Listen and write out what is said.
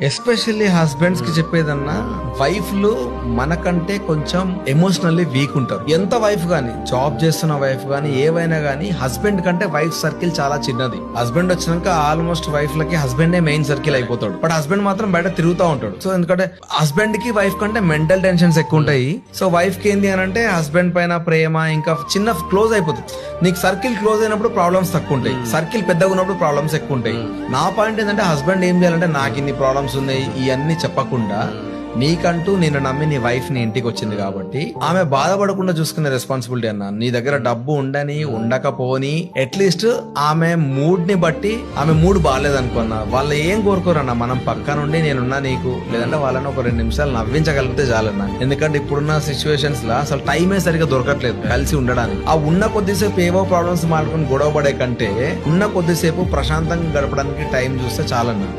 Especially హస్బెండ్స్కి చెప్పేదన్నా వైఫ్లు మనకంటే కొంచెం emotionally weak ఉంటారు. ఎంత వైఫ్ గానీ జాబ్ చేస్తున్న వైఫ్ గానీ ఏవైనా గానీ హస్బెండ్ కంటే వైఫ్ సర్కిల్ చాలా చిన్నది. హస్బెండ్ వచ్చినాక ఆల్మోస్ట్ వైఫ్ లకి హస్బెండే మెయిన్ సర్కిల్ అయిపోతాడు. బట్ హస్బెండ్ మాత్రం బయట తిరుగుతూ ఉంటాడు. సో ఎందుకంటే హస్బెండ్కి వైఫ్ కంటే మెంటల్ టెన్షన్స్ ఎక్కువ ఉంటాయి. సో వైఫ్కి ఏంది అని అంటే హస్బెండ్ పైన ప్రేమ ఇంకా చిన్న క్లోజ్ అయిపోతుంది. నీకు సర్కిల్ క్లోజ్ అయినప్పుడు ప్రాబ్లమ్స్ తక్కువ ఉంటాయి. సర్కిల్ పెద్దగా ఉన్నప్పుడు ప్రాబ్లమ్స్ ఎక్కువ ఉంటాయి. నా పాయింట్ ఏంటంటే హస్బెండ్ ఏం చేయాలంటే నాకు ఇన్ని ప్రాబ్లమ్స్ ఉన్నాయి ఇవన్నీ చెప్పకుండా నీకంటూ నేను నమ్మి నీ వైఫ్ నీ ఇంటికి వచ్చింది కాబట్టి ఆమె బాధపడకుండా చూసుకునే రెస్పాన్సిబిలిటీ అన్న. నీ దగ్గర డబ్బు ఉండని ఉండకపోని అట్లీస్ట్ ఆమె మూడ్ని బట్టి ఆమె మూడ్ బాగాలేదనుకున్నా వాళ్ళు ఏం కోరుకోరన్న మనం పక్క నుండి నేనున్నా నీకు లేదంటే వాళ్ళని ఒక రెండు నిమిషాలు నవ్వించగలిగితే చాలన్న ఎందుకంటే ఇప్పుడున్న సిచ్యువేషన్స్లో అసలు టైమే సరిగా దొరకట్లేదు కలిసి ఉండడానికి. ఆ ఉన్న కొద్దిసేపు ఏవో ప్రాబ్లమ్స్ మాట్లాడుకుని గొడవ పడే కంటే ఉన్న కొద్దిసేపు ప్రశాంతంగా గడపడానికి టైం చూస్తే చాలన్నా